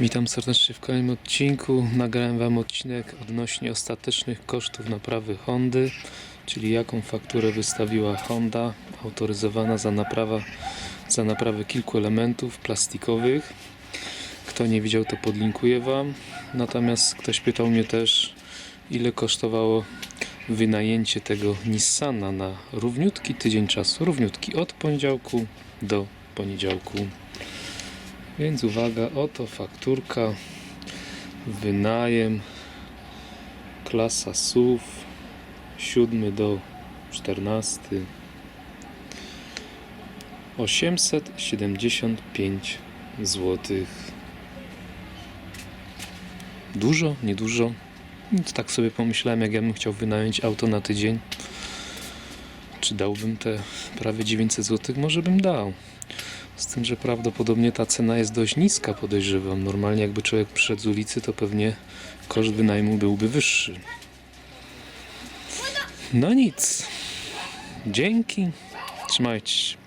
Witam serdecznie w kolejnym odcinku. Nagrałem Wam odcinek odnośnie ostatecznych kosztów naprawy Hondy, czyli jaką fakturę wystawiła Honda autoryzowana za, naprawa, za naprawę kilku elementów plastikowych. Kto nie widział, to podlinkuję Wam. Natomiast ktoś pytał mnie też, ile kosztowało wynajęcie tego Nissana na równiutki tydzień czasu. Równiutki od poniedziałku do poniedziałku. Więc uwaga, oto fakturka, wynajem, klasa SUV, 7 do 14, 875 zł. Dużo, niedużo? Nic, tak sobie pomyślałem, jak ja bym chciał wynająć auto na tydzień. Czy dałbym te prawie 900 zł? Może bym dał. Z tym, że prawdopodobnie ta cena jest dość niska, podejrzewam. Normalnie jakby człowiek przyszedł z ulicy, to pewnie koszt wynajmu byłby wyższy. No nic. Dzięki. Trzymajcie się.